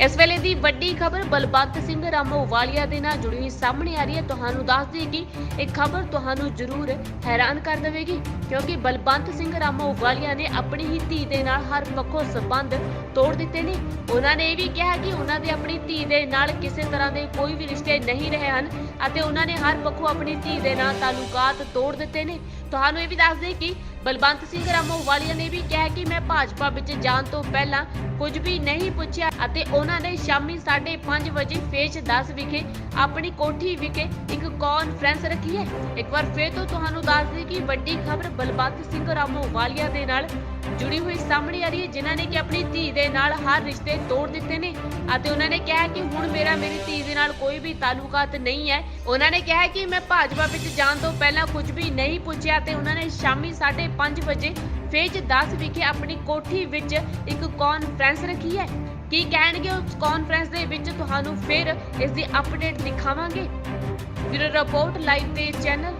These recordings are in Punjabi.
ਇਸ ਵੇਲੇ ਦੀ ਵੱਡੀ ਖਬਰ ਬਲਬੰਤ ਸਿੰਘ ਰਾਮੋਵਾਲੀਆ ਦੇ ਨਾਲ ਜੁੜੀ ਹੋਈ ਸਾਹਮਣੇ ਆ ਰਹੀ ਹੈ। ਤੁਹਾਨੂੰ ਦੱਸ ਦਈਏ ਇਹ ਖਬਰ ਤੁਹਾਨੂੰ ਜ਼ਰੂਰ ਹੈਰਾਨ ਕਰ ਦੇਵੇਗੀ, ਕਿਉਂਕਿ ਬਲਬੰਤ ਸਿੰਘ ਰਾਮੋਵਾਲੀਆ ਨੇ ਆਪਣੀ ਹੀ ਧੀ ਦੇ ਨਾਲ ਹਰ ਪੱਖੋਂ ਸਬੰਧ ਤੋੜ ਦਿੱਤੇ ਨੇ। ਉਹਨਾਂ ਨੇ ਇਹ ਵੀ ਕਿਹਾ ਕਿ ਉਹਨਾਂ ਦੇ ਆਪਣੀ ਧੀ ਦੇ ਨਾਲ ਕਿਸੇ ਤਰ੍ਹਾਂ ਦੇ ਕੋਈ ਵੀ ਰਿਸ਼ਤੇ ਨਹੀਂ ਰਹੇ ਹਨ ਅਤੇ ਉਹਨਾਂ ਨੇ ਹਰ ਪੱਖੋਂ ਆਪਣੀ ਧੀ ਦੇ ਨਾਲ ਤਾਲੁਕਾਤ ਤੋੜ ਦਿੱਤੇ ਨੇ। ਤੁਹਾਨੂੰ ਇਹ ਵੀ ਦੱਸ ਦਈਏ ਕਿ ਬਲਬੰਤ ਸਿੰਘ ਰਾਮੋਵਾਲੀਆ ਨੇ ਵੀ ਕਿਹਾ ਕਿ ਮੈਂ ਭਾਜਪਾ ਵਿੱਚ ਜਾਣ ਤੋਂ ਪਹਿਲਾਂ ਕੁਝ ਵੀ ਨਹੀਂ ਪੁੱਛਿਆ ਅਤੇ ਉਹਨਾਂ ਨੇ ਸ਼ਾਮੀ 5:30 ਵਜੇ ਫੇਜ਼ 10 ਵਿਖੇ ਆਪਣੀ ਕੋਠੀ ਵਿਖੇ ਇੱਕ ਕਾਨਫਰੰਸ ਰੱਖੀ ਹੈ। ਇੱਕ ਵਾਰ ਫੇਰ ਤੋਂ ਤੁਹਾਨੂੰ ਦੱਸ ਦਈਏ ਕਿ ਵੱਡੀ ਖਬਰ ਬਲਬੰਤ ਸਿੰਘ ਰਾਮੋਵਾਲੀਆ ਦੇ ਨਾਲ ਜੁੜੀ ਹੋਈ ਸਾਹਮਣੇ ਆ ਰਹੀ ਹੈ, ਜਿਨ੍ਹਾਂ ਨੇ ਕਿ ਆਪਣੀ ਧੀ ਦੇ ਨਾਲ ਹਰ ਰਿਸ਼ਤੇ ਤੋੜ ਦਿੱਤੇ ਨੇ ਅਤੇ ਉਹਨਾਂ ਨੇ ਕਿਹਾ ਕਿ ਹੁਣ ਮੇਰਾ, ਮੇਰੀ ਧੀ ਦੇ ਨਾਲ ਕੋਈ ਵੀ ਤਾਲੁਕਾਤ ਨਹੀਂ ਹੈ। ਉਹਨਾਂ ਨੇ ਕਿਹਾ ਕਿ ਮੈਂ ਭਾਜਪਾ ਵਿੱਚ ਜਾਣ ਤੋਂ ਪਹਿਲਾਂ ਕੁਝ ਵੀ ਨਹੀਂ ਪੁੱਛਿਆ ਤੇ ਉਹਨਾਂ ਨੇ ਸ਼ਾਮੀ 5:30 ਵਜੇ ਫੇਜ਼ 10 ਵਿਖੇ ਆਪਣੀ ਕੋਠੀ ਵਿੱਚ ਇੱਕ ਕਾਨਫਰੰਸ ਰੱਖੀ ਹੈ। ਕੀ ਕਹਿਣਗੇ ਉਸ ਕਾਨਫਰੰਸ ਦੇ ਵਿੱਚ ਤੁਹਾਨੂੰ ਫਿਰ ਇਸ ਦੀ ਅਪਡੇਟ ਦਿਖਾਵਾਂਗੇ? ਬਿਊਰੋ ਰਿਪੋਰਟ, ਲਾਈਵ ਤੇ ਚੈਨਲ।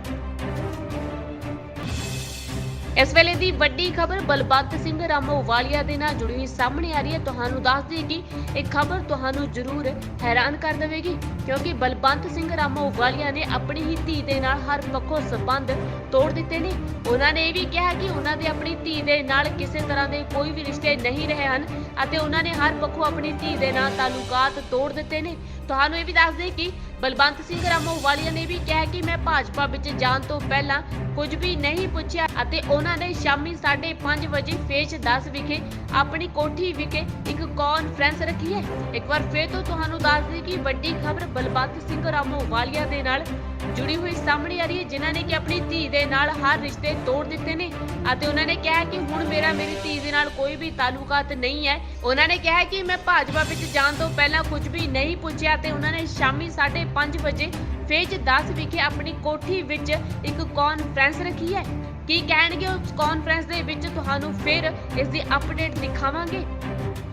ਇਸ ਵੇਲੇ ਦੀ ਵੱਡੀ ਖਬਰ ਬਲਬੰਤ ਸਿੰਘ ਰਾਮੋਵਾਲੀਆ ਦੇ ਨਾਲ ਜੁੜੀ ਹੋਈ ਸਾਹਮਣੇ ਆ ਰਹੀ ਹੈ। ਤੁਹਾਨੂੰ ਦੱਸ ਦਈਏ ਕਿ ਇਹ ਖਬਰ ਤੁਹਾਨੂੰ ਜ਼ਰੂਰ ਹੈਰਾਨ ਕਰ ਦੇਵੇਗੀ, ਕਿਉਂਕਿ ਬਲਬੰਤ ਸਿੰਘ ਰਾਮੋਵਾਲੀਆ ਨੇ ਆਪਣੀ ਹੀ ਧੀ ਦੇ ਨਾਲ ਹਰ ਪੱਖੋਂ ਸਬੰਧ ਤੋੜ ਦਿੱਤੇ ਨੇ। ਉਹਨਾਂ ਨੇ ਇਹ ਵੀ ਕਿਹਾ ਕਿ ਉਹਨਾਂ ਦੇ ਆਪਣੀ ਧੀ ਦੇ ਨਾਲ ਕਿਸੇ ਤਰ੍ਹਾਂ ਦੇ ਕੋਈ ਵੀ ਰਿਸ਼ਤੇ ਨਹੀਂ ਰਹੇ ਹਨ ਅਤੇ ਉਹਨਾਂ ਨੇ ਹਰ ਪੱਖੋਂ ਆਪਣੀ ਧੀ ਦੇ ਨਾਲ ਤਾਲੁਕਾਤ ਤੋੜ ਦਿੱਤੇ ਨੇ। ਤੁਹਾਨੂੰ ਇਹ ਵੀ ਦੱਸ ਦਈਏ ਕਿ ਬਲਬੰਤ ਸਿੰਘ ਰਾਮੋਵਾਲੀਆ ਨੇ ਵੀ ਕਿਹਾ ਕਿ ਮੈਂ ਭਾਜਪਾ ਵਿੱਚ ਜਾਣ ਤੋਂ ਪਹਿਲਾਂ ਕੁਝ ਵੀ ਨਹੀਂ ਪੁੱਛਿਆ ਅਤੇ ਉਹਨਾਂ ਨੇ ਸ਼ਾਮੀ 5:30 ਵਜੇ ਫੇਸ਼ 10 ਵਿਖੇ ਆਪਣੀ ਕੋਠੀ ਵਿਖੇ ਇੱਕ ਕਾਨਫਰੰਸ ਰੱਖੀ ਹੈ। ਇੱਕ ਵਾਰ ਫੇਰ ਤੋਂ ਤੁਹਾਨੂੰ ਦੱਸ ਦਈਏ ਕਿ ਵੱਡੀ ਖਬਰ ਬਲਬੰਤ ਸਿੰਘ ਰਾਮੋਵਾਲੀਆ ਦੇ ਨਾਲ ਜੁੜੀ ਹੋਈ ਸਾਹਮਣੇ ਆ ਰਹੀ ਹੈ, ਜਿਨ੍ਹਾਂ ਨੇ ਕਿ ਆਪਣੀ ਧੀ ਦੇ ਨਾਲ ਹਰ ਰਿਸ਼ਤੇ ਤੋੜ ਦਿੱਤੇ ਨੇ ਅਤੇ ਉਹਨਾਂ ਨੇ ਕਿਹਾ ਕਿ ਹੁਣ ਮੇਰਾ, ਮੇਰੀ ਧੀ ਦੇ ਨਾਲ ਕੋਈ ਵੀ ਤਾਲੁਕਾਤ ਨਹੀਂ ਹੈ। ਉਹਨਾਂ ਨੇ ਕਿਹਾ ਕਿ ਮੈਂ ਭਾਜਪਾ ਵਿੱਚ ਜਾਣ ਤੋਂ ਪਹਿਲਾਂ ਕੁਝ ਵੀ ਨਹੀਂ ਪੁੱਛਿਆ ਤੇ ਉਹਨਾਂ ਨੇ ਸ਼ਾਮੀ 5:30 ਵਜੇ ਫੇਜ਼ 10 ਵਿਖੇ ਆਪਣੀ ਕੋਠੀ ਵਿੱਚ ਇੱਕ ਕਾਨਫਰੰਸ ਰੱਖੀ ਹੈ। ਕੀ ਕਹਿਣਗੇ ਉਸ ਕਾਨਫਰੰਸ ਦੇ ਵਿੱਚ? ਤੁਹਾਨੂੰ ਫਿਰ ਇਸ ਦੀ ਅਪਡੇਟ ਦਿਖਾਵਾਂਗੇ।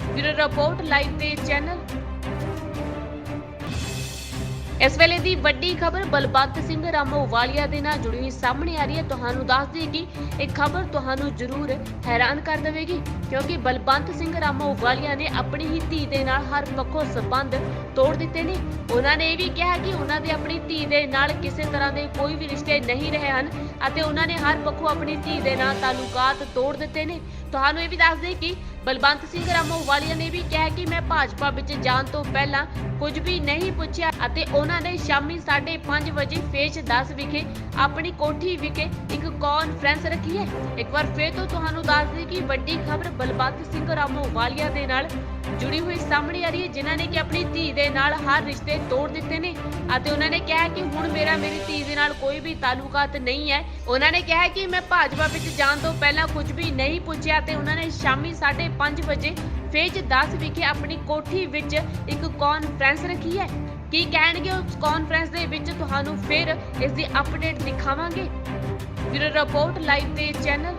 ਬਿਊਰੋ ਰਿਪੋਰਟ, ਲਾਈਵ ਤੇ ਚੈਨਲ। ਇਸ ਵੇਲੇ ਦੀ ਵੱਡੀ ਖਬਰ ਬਲਬੰਤ ਸਿੰਘ ਰਾਮੋਵਾਲੀਆ ਦੇ ਨਾਲ ਜੁੜੀ ਹੋਈ ਸਾਹਮਣੇ ਆ ਰਹੀ ਹੈ। ਤੁਹਾਨੂੰ ਦੱਸ ਦਈਏ ਕਿ ਇਹ ਖਬਰ ਤੁਹਾਨੂੰ ਜ਼ਰੂਰ ਹੈਰਾਨ ਕਰ ਦੇਵੇਗੀ, ਕਿਉਂਕਿ ਬਲਬੰਤ ਸਿੰਘ ਰਾਮੋਵਾਲੀਆ ਨੇ ਆਪਣੀ ਹੀ ਧੀ ਦੇ ਨਾਲ ਹਰ ਪੱਖੋਂ ਸਬੰਧ ਤੋੜ ਦਿੱਤੇ ਨੇ। ਉਹਨਾਂ ਨੇ ਇਹ ਵੀ ਕਿਹਾ ਕਿ ਉਹਨਾਂ ਦੇ ਆਪਣੀ ਧੀ ਦੇ ਨਾਲ ਕਿਸੇ ਤਰ੍ਹਾਂ ਦੇ ਕੋਈ ਵੀ ਰਿਸ਼ਤੇ ਨਹੀਂ ਰਹੇ ਹਨ ਅਤੇ ਉਹਨਾਂ ਨੇ ਹਰ ਪੱਖੋਂ ਆਪਣੀ ਧੀ ਦੇ ਨਾਲ ਤਾਲੁਕਾਤ ਤੋੜ ਦਿੱਤੇ ਨੇ। ਤੁਹਾਨੂੰ ਇਹ ਵੀ ਦੱਸ ਦਈਏ ਕਿ ਬਲਬੰਤ ਸਿੰਘ ਰਾਮੋਵਾਲੀਆ ਨੇ ਵੀ ਕਿਹਾ ਕਿ ਮੈਂ ਭਾਜਪਾ ਵਿੱਚ ਜਾਣ ਤੋਂ ਪਹਿਲਾਂ ਕੁਝ ਵੀ ਨਹੀਂ ਪੁੱਛਿਆ ਅਤੇ ਉਹਨਾਂ ਨੇ ਸ਼ਾਮੀ 5:30 ਵਜੇ ਫੇਜ਼ 10 ਵਿਖੇ ਆਪਣੀ ਕੋਠੀ ਵਿਖੇ ਇੱਕ ਕਾਨਫਰੰਸ ਰੱਖੀ ਹੈ। ਇੱਕ ਵਾਰ ਫੇਰ ਤੋਂ ਤੁਹਾਨੂੰ ਦੱਸ ਦਈਏ ਕਿ ਵੱਡੀ ਖਬਰ ਬਲਬੰਤ ਸਿੰਘ ਰਾਮੋਵਾਲੀਆ ਦੇ ਨਾਲ ਜੁੜੀ ਹੋਈ ਸਾਹਮਣੇ ਆ ਰਹੀ ਹੈ, ਜਿਨ੍ਹਾਂ ਨੇ ਕਿ ਆਪਣੀ ਧੀ ਦੇ ਨਾਲ ਹਰ ਰਿਸ਼ਤੇ ਤੋੜ ਦਿੱਤੇ ਨੇ ਅਤੇ ਉਹਨਾਂ ਨੇ ਕਿਹਾ ਕਿ ਹੁਣ ਮੇਰਾ, ਮੇਰੀ ਧੀ ਦੇ ਨਾਲ ਕੋਈ ਵੀ ਤਾਲੁਕਾਤ ਨਹੀਂ ਹੈ। ਉਹਨਾਂ ਨੇ ਕਿਹਾ ਕਿ ਮੈਂ ਭਾਜਪਾ ਵਿੱਚ ਜਾਣ ਤੋਂ ਪਹਿਲਾਂ ਕੁਝ ਵੀ ਨਹੀਂ ਪੁੱਛਿਆ ਤੇ ਉਹਨਾਂ ਨੇ ਸ਼ਾਮੀ 5:30 ਵਜੇ ਫੇਜ਼ 10 ਵਿਖੇ ਆਪਣੀ ਕੋਠੀ ਵਿੱਚ ਇੱਕ ਕਾਨਫਰੰਸ ਰੱਖੀ ਹੈ। ਕੀ ਕਹਿਣਗੇ ਉਸ ਕਾਨਫਰੰਸ ਦੇ ਵਿੱਚ ਤੁਹਾਨੂੰ ਫਿਰ ਇਸ ਦੀ ਅਪਡੇਟ ਦਿਖਾਵਾਂਗੇ। ਬਿਊਰੋ ਰਿਪੋਰਟ ਲਾਈਵ ਤੇ ਚੈਨਲ